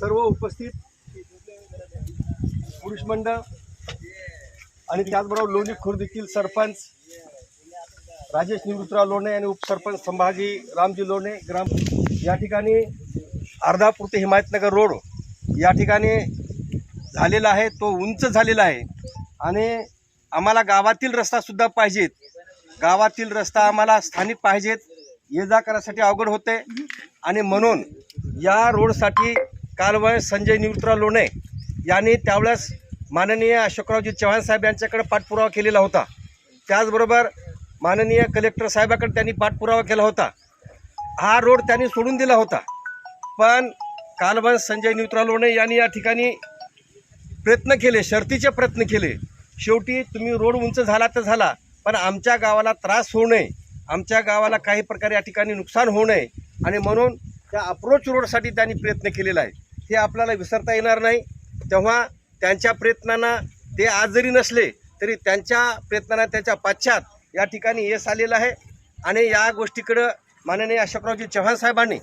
सर्व उपस्थित पुरुष मंडळ आणि त्याचबरोबर लोणी खुर्द येथील सरपंच राजेश निवृत्तराव लोणे आणि उपसरपंच संभाजी रामजी लोणे ग्राम या ठिकाणी अर्धापूर ते हिमायतनगर रोड या ठिकाणी झालेला आहे तो उंच झालेला आहे. आणि आम्हाला गावातील रस्तासुद्धा पाहिजेत. गावातील रस्ता आम्हाला स्थानिक पाहिजेत. ये जा करायसाठी अवघड होते आणि म्हणून या रोडसाठी कालवय संजय निवृत्तराव लोणे यांनी त्यावेळेस माननीय अशोकरावजी चव्हाण साहेब यांच्याकडे पाठपुरावा केलेला होता. त्याचबरोबर माननीय कलेक्टर साहेबाकडे त्यांनी पाठपुरावा केला होता. हा रोड त्यांनी सोडून दिला होता. पण कालवंश संजय निवृत्तराव लोणे यांनी या ठिकाणी प्रयत्न केले शर्तीचे प्रयत्न केले. शेवटी तुम्ही रोड उंच झाला तर झाला पण आमच्या गावाला त्रास होऊ नये. आमच्या गावाला काही प्रकारे या ठिकाणी नुकसान होऊ नये आणि म्हणून त्या अप्रोच रोडसाठी त्यांनी प्रयत्न केलेला आहे. हे आपल्याला विसरता येणार नाही. तेव्हा त्यांच्या प्रयत्नांना ते आज जरी नसले तरी त्यांच्या प्रयत्नांना त्याच्या पाश्चात या ठिकाणी यश आलेलं आहे. आणि या गोष्टीकडं माननीय अशोकरावजी चव्हाण साहेबांनी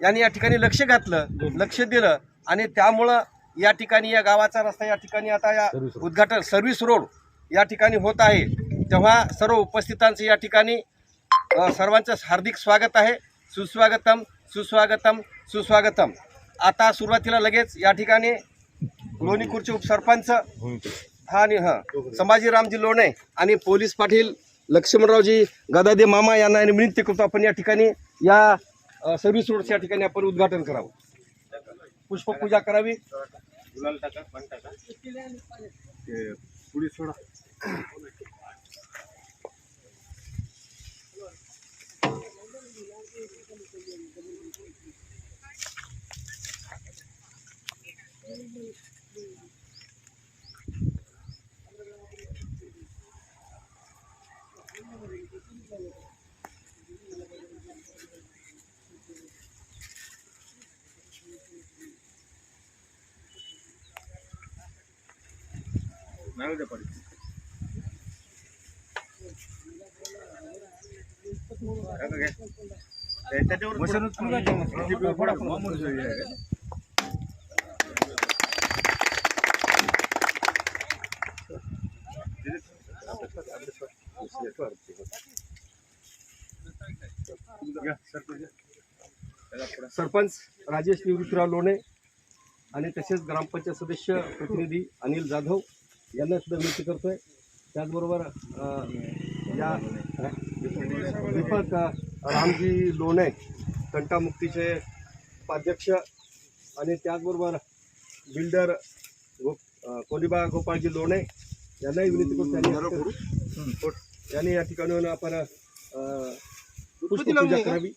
यांनी या ठिकाणी लक्ष घातलं लक्ष दिलं आणि त्यामुळं या ठिकाणी या गावाचा रस्ता या ठिकाणी आता या उद्घाटन सर्व्हिस रोड या ठिकाणी होत आहे. तेव्हा सर्व उपस्थितांचं या ठिकाणी सर्वांचं हार्दिक स्वागत आहे. सुस्वागतम सुस्वागतम सुस्वागतम. आता सुरुवातीला लगेच या ठिकाणी लोणीपूरचे उपसरपंच हा आणि हां संभाजीरामजी लोणे आणि पोलीस पाटील लक्ष्मणरावजी गदादे मामा यांना विनंती करतो आपण या ठिकाणी या सर्व्हिस रोडच्या या ठिकाणी आपण उद्घाटन करावं. पुष्पपूजा करावी. सरपंच राजेश निवृत्तराव लोणे आणि तसेच ग्रामपंचायत सदस्य प्रतिनिधी अनिल जाधव यांना सुद्धा विनंती करतोय. त्याचबरोबर अ, या दीपक रामजी लोणे कंटामुक्तीचे उपाध्यक्ष आणि त्याचबरोबर बिल्डर गो कोलिबा गोपाळजी लोणे यांनाही विनंती करतो त्यांनी यांनी या ठिकाणी आपण पुष्पपूजा करावी.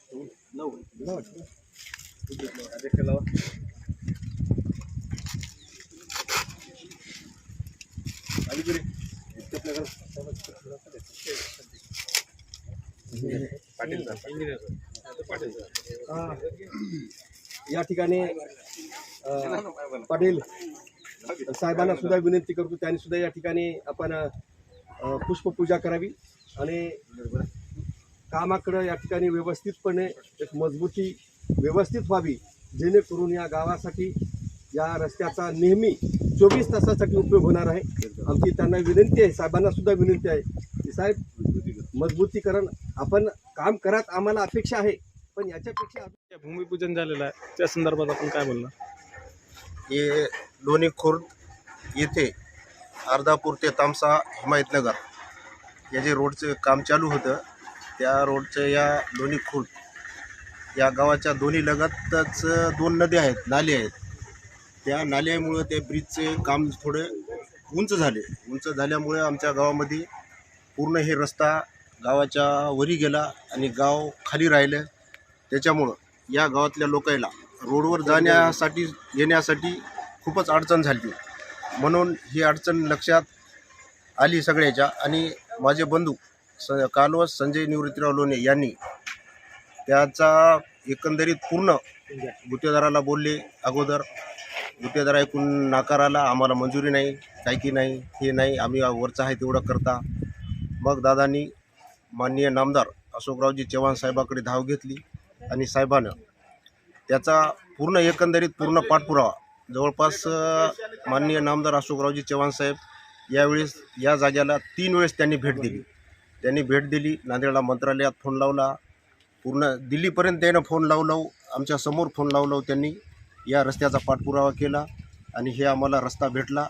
या ठिकाणी पाटील साहेबांना सुद्धा विनंती करतो. त्यांनी सुद्धा या ठिकाणी आपण पुष्पपूजा करावी आणि कामाकडं या ठिकाणी व्यवस्थितपणे एक मजबूती व्यवस्थित व्हावी जेणेकरून या गावासाठी या रस्त्याचा नेहमी चोवीस तासासाठी उपयोग होणार आहे. आमची त्यांना विनंती आहे साहेबांना सुद्धा विनंती आहे की साहेब मजबूतीकरण आपण काम करत आम्हाला अपेक्षा आहे पण याच्यापेक्षा भूमिपूजन झालेलं आहे त्या संदर्भात आपण काय बोलणार? हे लोणी खुर्द येथे अर्धापूर ते तामसा हिमायतनगर या जे रोडचं काम चालू होतं त्या रोडचं या लोणी खुर्द या गावाच्या दोन्ही लगतच दोन नद्या आहेत नाले आहेत. त्या नाल्यामुळं त्या ब्रिजचे काम थोडे उंच झाले. उंच झाल्यामुळे आमच्या गावामध्ये पूर्ण हे रस्ता गावाच्या वरी गेला आणि गाव खाली राहिलं. त्याच्यामुळं या गावातल्या लोकायला रोडवर जाण्यासाठी येण्यासाठी खूपच अडचण झाली. म्हणून ही अडचण लक्षात आली सगळ्याच्या आणि माझे बंधू स कालवस संजय निवृत्तीराव लोणे यांनी त्याचा एकंदरीत पूर्ण गुत्तेदाराला बोलले अगोदर. गुत्तेदार ऐकून नाकार आला आम्हाला मंजुरी नाही काय की नाही हे नाही आम्ही वरचं आहे तेवढं करता. मग दादांनी माननीय नामदार अशोकरावजी चव्हाण साहेबाकडे धाव घेतली आणि साहेबानं त्याचा पूर्ण एकंदरीत पूर्ण पाठपुरावा जवळपास माननीय नामदार अशोकरावजी चव्हाण साहेब यावेळेस या जाग्याला तीन वेळेस त्यांनी भेट दिली. त्यांनी भेट दिली नांदेडला मंत्रालयात फोन लावला पूर्ण दिल्लीपर्यंत त्यानं फोन लावलं आमच्यासमोर आमच्यासमोर फोन लावलं त्यांनी. या रस्त्याचा पाठपुरावा केला आणि हे आम्हाला रस्ता भेटला.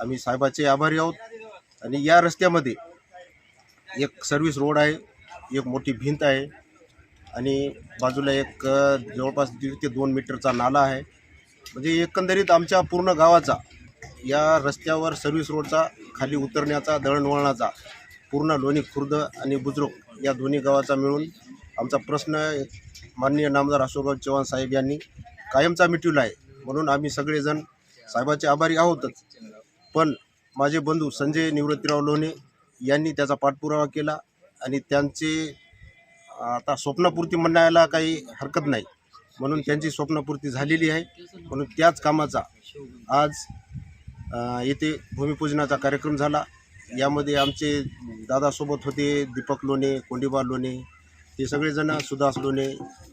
आम्ही साहेबाचे आभारी आहोत. आणि या रस्त्यामध्ये एक सर्व्हिस रोड आहे एक मोठी भिंत आहे आणि बाजूला एक जवळपास दीड ते दोन मीटरचा नाला आहे. म्हणजे एकंदरीत आमच्या पूर्ण गावाचा या रस्त्यावर सर्व्हिस रोडचा खाली उतरण्याचा दळणवळणाचा पूर्ण लोणी खुर्द आणि बुजरुक या दोन्ही गावाचा मिळून आमचा प्रश्न माननीय नामदार अशोकराव चव्हाण साहेब यांनी कायमचा मिटविला आहे म्हणून आम्ही सगळेजण साहेबाचे आभारी आहोतच. पण माझे बंधू संजय निवृत्तीराव लोणे यांनी त्याचा पाठपुरावा केला आणि त्यांचे आता स्वप्नपूर्ती म्हणायला काही हरकत नाही. म्हणून त्यांची स्वप्नपूर्ती झालेली आहे. म्हणून त्याच कामाचा आज येथे भूमिपूजनाचा कार्यक्रम झाला. यामध्ये आमचे दादासोबत होते दीपक लोणे कोंडीबा लोणे हे सगळेजण सुदास लोणे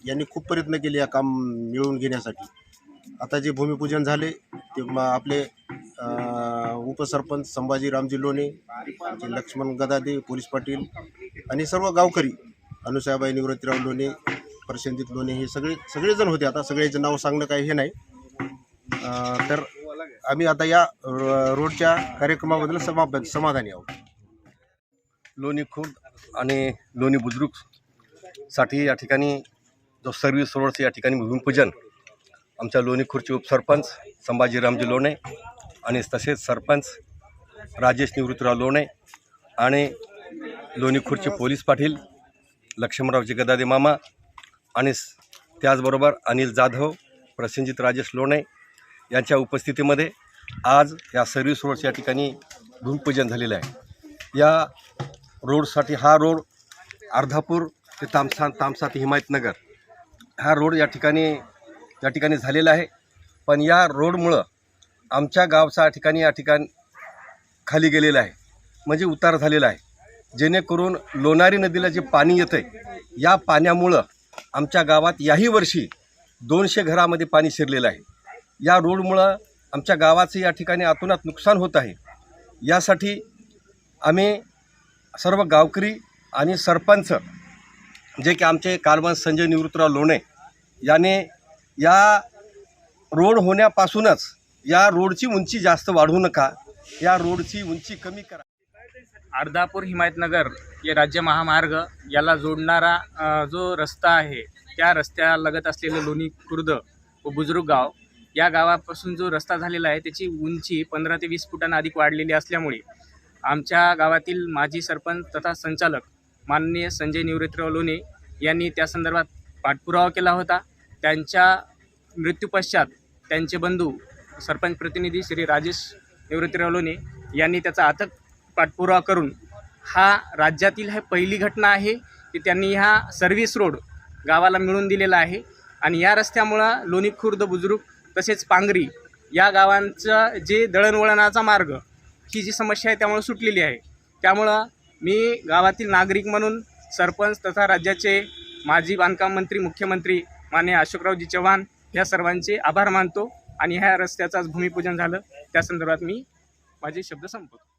यांनी खूप प्रयत्न केले या काम मिळवून घेण्यासाठी. आता जे भूमिपूजन झाले ते म आपले उपसरपंच संभाजी रामजी लोणे लक्ष्मण गदादे पोलीस पाटील आणि सर्व गावकरी अनुसाहेबाई निवृत्तीराव लोणे प्रशांतित लोणे हे सगळे सगळेजण होते. आता सगळ्याचे नाव सांगणं काही हे नाही. तर आम्ही आता या रो- रोडच्या कार्यक्रमाबद्दल समा समाधानी आहोत. लोणी खुर्द आणि लोणी साठी या ठिकाणी जो सर्व्हिस रोडचं या ठिकाणी भूमिपूजन आमच्या लोणी खुर्ची उपसरपंच संभाजी रामजी लोणे आणि तसेच सरपंच राजेश निवृत्तराव लोणे आणि लोणी खुर्ची पोलीस पाटील लक्ष्मणरावजी गदादे मामा आणि त्याचबरोबर अनिल जाधव प्रसेनजित राजेश लोणे यांच्या उपस्थितीमध्ये आज या सर्व्हिस रोडच्या ठिकाणी भूमिपूजन झालेलं आहे. या रोडसाठी हा रोड अर्धापूर ते तामसा तामसा ते हिमायतनगर. हा रोड या ठिकाणी या ठिकाणी झालेला आहे. पण या रोडमुळं आमच्या गावचा या ठिकाणी या ठिकाण खाली गेलेला आहे. म्हणजे उतार झालेला आहे. जेणेकरून लोणारी नदीला जे पाणी येतं आहे या पाण्यामुळं आमच्या गावात याही वर्षी दोनशे घरामध्ये पाणी शिरलेलं आहे. या रोडमुळं आमच्या गावाचं या ठिकाणी आतोनात नुकसान होत आहे. यासाठी आम्ही सर्व गावकरी आणि सरपंच जे की आमचे कारभार संजय निवृत्तराव लोणे याने या रोड होण्यापासूनच या रोडची उंची जास्त वाढवू नका या रोडची उंची कमी करा. अर्धापूर हिमायतनगर हे राज्य महामार्ग याला जोडणारा जो रस्ता आहे त्या रस्त्यालगत असलेलं लोणी खुर्द व बुजुर्ग गाव या गावापासून जो रस्ता झालेला आहे त्याची उंची पंधरा ते वीस फुटांना अधिक वाढलेली असल्यामुळे आमच्या गावातील माजी सरपंच तथा संचालक माननीय संजय निवृत्तराव लोणे यांनी त्या संदर्भात पाठपुरावा केला होता. त्यांच्या मृत्यूपश्चात त्यांचे बंधू सरपंच प्रतिनिधी श्री राजेश निवृत्तीराव लोणे यांनी त्याचा अथक पाठपुरावा करून हा राज्यातील ही पहिली घटना आहे की त्यांनी हा सर्व्हिस रोड गावाला मिळून दिलेला आहे. आणि या रस्त्यामुळं लोणी खुर्द बुजुर्ग तसेच पांगरी या गावांचं जे दळणवळणाचा मार्ग ही जी समस्या आहे त्यामुळं सुटलेली आहे. त्यामुळं मी गावातील नागरिक म्हणून सरपंच तथा राज्याचे माजी बांधकाम मंत्री मुख्यमंत्री माने अशोकरावजी चव्हाण या सर्वांचे आभार मानतो. आणि ह्या रस्त्याचं आज भूमिपूजन झालं. त्या संदर्भात मी माझे शब्द संपवतो.